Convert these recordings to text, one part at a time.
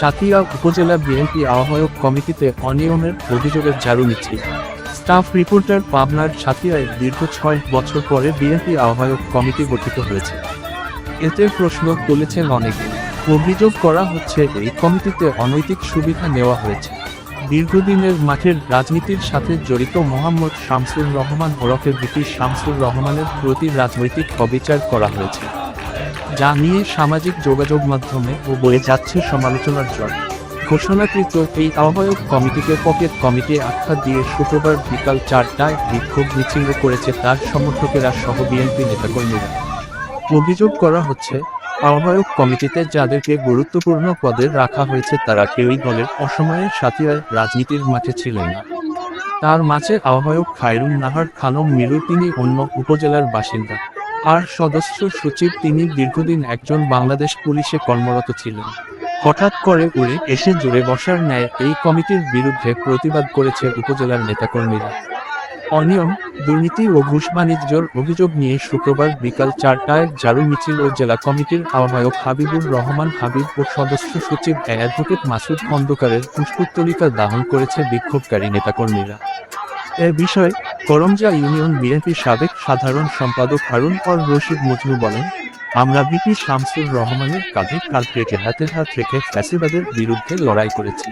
সাতিয়া উপজেলা বিএনপি আহ্বায়ক কমিটিতে অনিয়মের অভিযোগের ঝাড়ু মিছিল স্টাফ রিপোর্টার পাবনার সাতিয়ায় দীর্ঘ ছয় বছর পরে বিএনপি আহ্বায়ক কমিটি গঠিত হয়েছে। এতে প্রশ্ন তুলেছেন অনেকে। অভিযোগ করা হচ্ছে, এই কমিটিতে অনৈতিক সুবিধা নেওয়া হয়েছে। দীর্ঘদিনের মাঠের রাজনীতির সাথে জড়িত মোহাম্মদ শামসুর রহমান ওরফের ব্রিটিশ শামসুর রহমানের প্রতি রাজনৈতিক অবিচার করা হয়েছে। যা নিয়ে সামাজিক যোগাযোগ মাধ্যমে ও বয়ে যাচ্ছে সমালোচনার জ্বর ঘোষণাকৃত এই আহ্বায়ক কমিটিকে পকেট কমিটি আখ্যা দিয়ে শুক্রবার বিকাল চারটায় বিক্ষোভ মিছিল করেছে তার সমর্থকেরা সহ বিএনপি নেতাকর্মীরা। অভিযোগ করা হচ্ছে, আহ্বায়ক কমিটিতে যাদেরকে গুরুত্বপূর্ণ পদে রাখা হয়েছে তারা কেউই দলের অসময়ে সাথিয়ার রাজনীতির মাঠে ছিলেন না। তার মাঝে আহ্বায়ক খায়রুন নাহার খানম মিরু, তিনি অন্য উপজেলার বাসিন্দা। আর সদস্য সচিব তিনি দীর্ঘদিন একজন বাংলাদেশ পুলিশে কর্মরত ছিলেন। হঠাৎ করে উড়ে এসে জুড়ে বসার ন্যায় এই কমিটির বিরুদ্ধে প্রতিবাদ করেছে উপজেলার নেতাকর্মীরা। অনিয়ম, দুর্নীতি ও ঘুষ বাণিজ্যর অভিযোগ নিয়ে শুক্রবার বিকাল চারটায় জারু মিছিল ও জেলা কমিটির আহ্বায়ক হাবিবুর রহমান হাবিব ও সদস্য সচিব অ্যাডভোকেট মাসুদ খন্দকারের পুষ্পতলিকা দাহন করেছে বিক্ষোভকারী নেতাকর্মীরা। এ বিষয়ে করমজা ইউনিয়ন বিএনপির সাবেক সাধারণ সম্পাদক হারুন পর রশিদ মজনু বলেন, আমরা বিপি শামসুর রহমানের কাঁধে রেখে হাতে হাত রেখে ফ্যাসিবাদের বিরুদ্ধে লড়াই করেছি।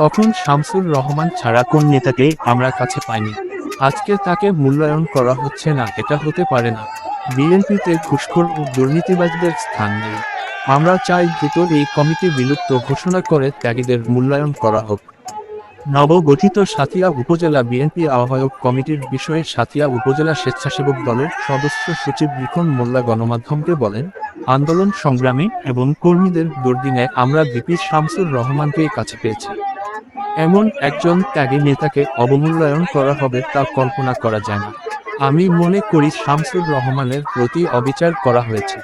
তখন শামসুর রহমান ছাড়া কোন নেতাকে আমরা কাছে পাইনি। আজকে তাকে মূল্যায়ন করা হচ্ছে না, এটা হতে পারে না। বিএনপিতে ঘুষখোর ও দুর্নীতিবাজদের স্থান নেই। আমরা চাই দ্রুত এই কমিটি বিলুপ্ত ঘোষণা করে ত্যাগীদের মূল্যায়ন করা হোক। নবগঠিত সাতিয়া উপজেলা বিএনপি আহ্বায়ক কমিটির বিষয়ে সাতিয়া উপজেলা স্বেচ্ছাসেবক দলের সদস্য সচিব লিখন মোল্লা গণমাধ্যমকে বলেন, আন্দোলন সংগ্রামে এবং কর্মীদের দুর্দিনে আমরা বিপি শামসুর রহমানকেই কাছে পেয়েছি। এমন একজন ত্যাগী নেতাকে অবমূল্যায়ন করা হবে তা কল্পনা করা যায় না। আমি মনে করি শামসুর রহমানের প্রতি অবিচার করা হয়েছে।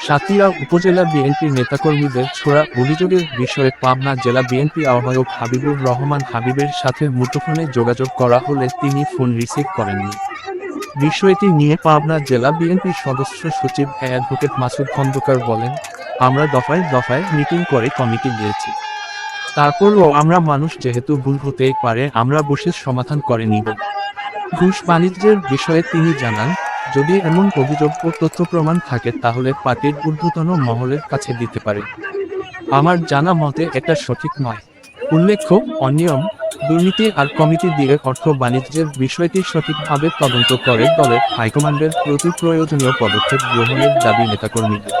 সাতিয়া উপজেলা বিএনপির নেতাকর্মীদের ছোড়া অভিযোগের বিষয়ে পাবনা জেলা বিএনপি আহ্বায়ক হাবিবুর রহমান হাবিবের সাথে মুঠোফোনে যোগাযোগ করা হলে তিনি ফোন রিসিভ করেননি। বিষয়টি নিয়ে পাবনা জেলা বিএনপির সদস্য সচিব অ্যাডভোকেট মাসুদ খন্দকার বলেন, আমরা দফায় দফায় মিটিং করে কমিটি দিয়েছি। তারপরও আমরা মানুষ যেহেতু ভুল হতেই পারে, আমরা বসে সমাধান করে নিব। ঘুষ বাণিজ্যের বিষয়ে তিনি জানান যদি এমন অভিযোগ ও তথ্য প্রমাণ থাকে, তাহলে পার্টির ঊর্ধ্বতন মহলের কাছে দিতে পারে। আমার জানা মতে এটা সঠিক নয়। উল্লেখ্য, অনিয়ম, দুর্নীতি আর কমিটি দিয়ে অর্থ বাণিজ্যের বিষয়টি সঠিকভাবে তদন্ত করে দলের হাইকমান্ডের প্রতি প্রয়োজনীয় পদক্ষেপ গ্রহণের দাবি নেতাকর্মীদের।